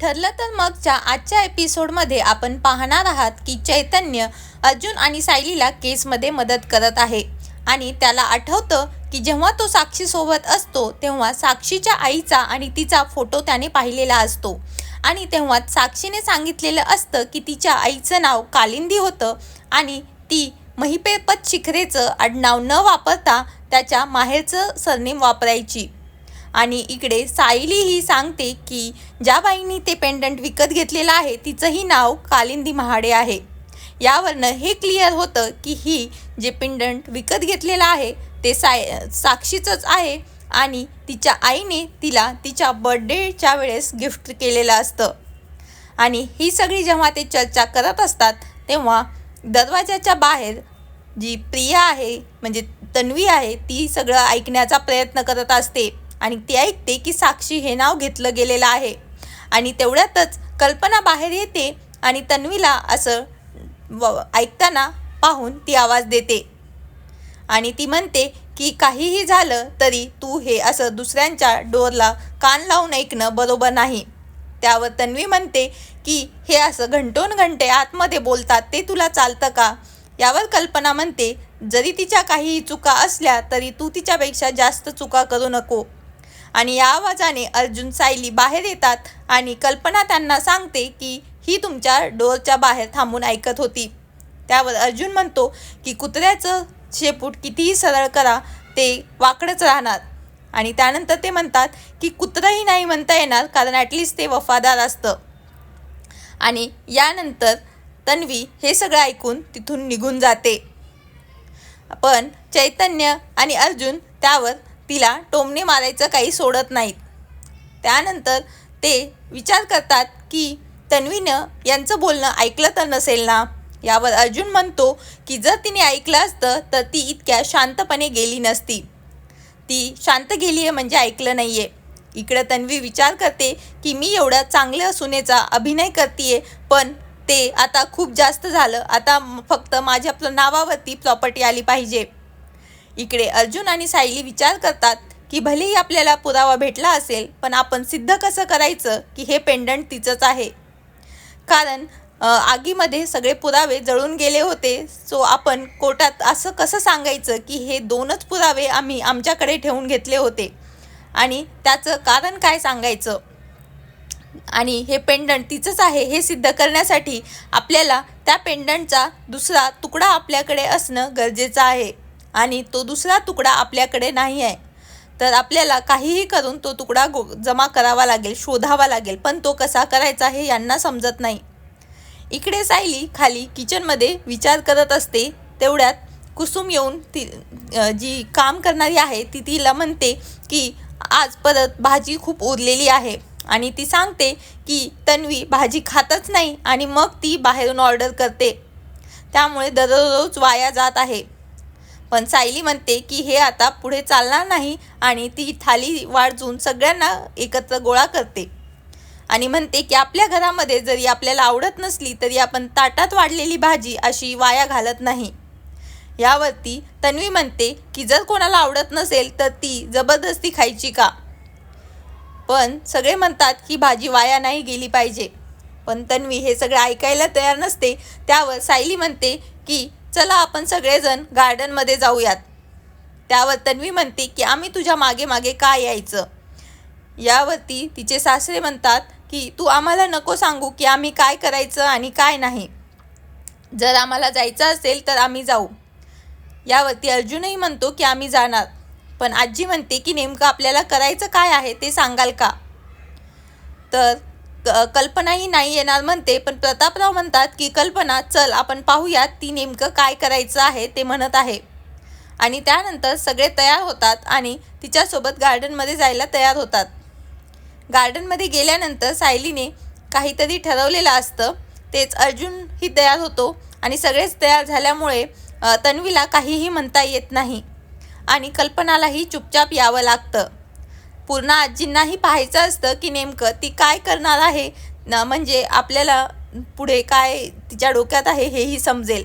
ठरलं तर मगच्या आजच्या एपिसोडमध्ये आपण पाहणार आहात की चैतन्य अर्जुन आणि सायलीला केसमध्ये मदत करत आहे. आणि त्याला आठवतं की जेव्हा तो साक्षीसोबत असतो तेव्हा साक्षीच्या आईचा आणि तिचा फोटो त्याने पाहिलेला असतो. आणि तेव्हा साक्षीने सांगितलेलं असतं की तिच्या आईचं नाव कालिंदी होतं आणि ती महिपेपत शिखरेचं आडनाव न वापरता त्याच्या माहेरचं सरनेम वापरायची. आणि इकडे सायली ही सांगते की ज्या बाईंनी ते पेंडंट विकत घेतलेलं आहे तिचंही नाव कालिंदी महाडे आहे. यावरनं हे क्लिअर होतं की ही जे पेंडंट विकत घेतलेलं आहे ते साय साक्षीचंच आहे आणि तिच्या आईने तिला तिच्या बर्थडेच्या वेळेस गिफ्ट केलेलं असतं. आणि ही सगळी जेव्हा ते चर्चा करत असतात तेव्हा दरवाजाच्या बाहेर जी प्रिया आहे म्हणजे तन्वी आहे ती सगळं ऐकण्याचा प्रयत्न करत असते. आणि ती ऐकते की साक्षी हे नाव घेतलं गेलेलं आहे. आणि तेवढ्यातच कल्पना बाहेर येते आणि तन्वीला असं व ऐकताना पाहून ती आवाज देते. आणि ती म्हणते की काहीही झालं तरी तू हे असं दुसऱ्यांच्या डोरला कान लावून ऐकणं बरोबर नाही. त्यावर तन्वी म्हणते की हे असं घंटोन घंटे आतमध्ये बोलतात ते तुला चालतं का? यावर कल्पना म्हणते जरी तिच्या काहीही चुका असल्या तरी तू तिच्यापेक्षा जास्त चुका करू नको. आणि या आवाजाने अर्जुन सायली बाहेर येतात आणि कल्पना त्यांना सांगते की ही तुमच्या डोरच्या बाहेर थांबून ऐकत होती. त्यावर अर्जुन म्हणतो की कुत्र्याचं शेपूट कितीही सरळ करा ते वाकडंच राहणार. आणि त्यानंतर ते म्हणतात की कुत्रंही नाही म्हणता येणार कारण ॲटलिस्ट ते वफादार असतं. आणि यानंतर तन्वी हे सगळं ऐकून तिथून निघून जाते. पण चैतन्य आणि अर्जुन त्यावर तिला टोमणे मारायचं काही सोडत नाहीत. त्यानंतर ते विचार करतात की तन्वीनं यांचं बोलणं ऐकलं तर नसेल ना? यावर अर्जुन म्हणतो की जर तिने ऐकलं असतं तर ती इतक्या शांतपणे गेली नसती. ती शांत गेली आहे म्हणजे ऐकलं नाही आहे इकडं तन्वी विचार करते की मी एवढ्या चांगल्या सुनेचा अभिनय करते पण ते आता खूप जास्त झालं. आता फक्त माझ्या नावावरती प्रॉपर्टी आली पाहिजे. इकडे अर्जुन आणि सायली विचार करतात की भलेही आपल्याला पुरावा भेटला असेल पण आपण सिद्ध कसं करायचं की हे पेंडंट तिचंच आहे? कारण आगीमध्ये सगळे पुरावे जळून गेले होते सो आपण कोर्टात असं कसं सांगायचं की हे दोनच पुरावे आम्ही आमच्याकडे ठेवून घेतले होते? आणि त्याचं कारण काय सांगायचं? आणि हे पेंडंट तिचंच आहे हे सिद्ध करण्यासाठी आपल्याला त्या पेंडंटचा दुसरा तुकडा आपल्याकडे असणं गरजेचं आहे. आणि तो दुसरा तुकडा आपल्याकडे नाही आहे. तर आपल्याला काहीही करून तो तुकडा गो जमा करावा लागेल शोधावा लागेल पण तो कसा करायचा हे यांना समजत नाही. इकडे सायली खाली किचनमध्ये विचार करत असते तेवढ्यात कुसुम येऊन ती जी काम करणारी आहे ती तिला म्हणते की आज परत भाजी खूप उरलेली आहे. आणि ती सांगते की तन्वी भाजी खातच नाही आणि मग ती बाहेरून ऑर्डर करते. त्यामुळे दररोज वाया जात आहे. पण सायली म्हणते की हे आता पुढे चालणार नाही आणि ती थाली वाढजून सगळ्यांना एकत्र गोळा करते. आणि म्हणते की आपल्या घरामध्ये जरी आपल्याला आवडत नसली तरी आपण ताटात वाढलेली भाजी अशी वाया घालत नाही. यावरती तन्वी म्हणते की जर कोणाला आवडत नसेल तर ती जबरदस्ती खायची का? पण सगळे म्हणतात की भाजी वाया नाही गेली पाहिजे. पण तन्वी हे सगळं ऐकायला तयार नसते. त्यावर सायली म्हणते की चला आपण सगळेजण गार्डनमध्ये जाऊयात. त्यावर तन्वी म्हणते की आम्ही तुझ्या मागे मागे का यायचं? यावरती तिचे सासरे म्हणतात की तू आम्हाला नको सांगू की आम्ही काय करायचं आणि काय नाही. जर आम्हाला जायचं असेल तर आम्ही जाऊ. यावरती अर्जुनही म्हणतो की आम्ही जाणार. पण आजी म्हणते की नेमकं आपल्याला करायचं काय आहे ते सांगाल का? तर कल्पनाही नाही येणार म्हणते. पण प्रतापराव म्हणतात की कल्पना चल आपण पाहूयात ती नेमकं काय करायचं आहे ते म्हणत आहे. आणि त्यानंतर सगळे तयार होतात आणि तिच्यासोबत गार्डनमध्ये जायला तयार होतात. गार्डनमध्ये गेल्यानंतर सायलीने काहीतरी ठरवलेलं असतं. तेच अर्जुनही तयार होतो आणि सगळेच तयार झाल्यामुळे तन्वीला काहीही म्हणता येत नाही. आणि कल्पनालाही चुपचाप यावं लागतं. पूर्ण आजींनाही पाहायचं असतं की नेमकं ती काय करणार आहे न म्हणजे आपल्याला पुढे काय तिच्या डोक्यात आहे हेही समजेल.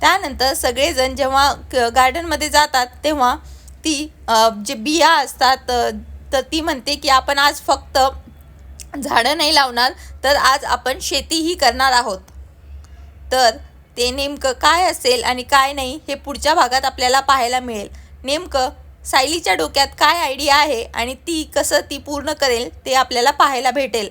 त्यानंतर सगळेजण जेव्हा गार्डनमध्ये जातात तेव्हा ती जे बिया असतात तर ती म्हणते की आपण आज फक्त झाडं नाही लावणार तर आज आपण शेतीही करणार आहोत. तर ते नेमकं काय असेल आणि काय नाही हे पुढच्या भागात आपल्याला पाहायला मिळेल. नेमकं सायलीच्या डोक्यात काय आयडिया आहे आणि ती कसं ती पूर्ण करेल ते आपल्याला पाहायला भेटेल.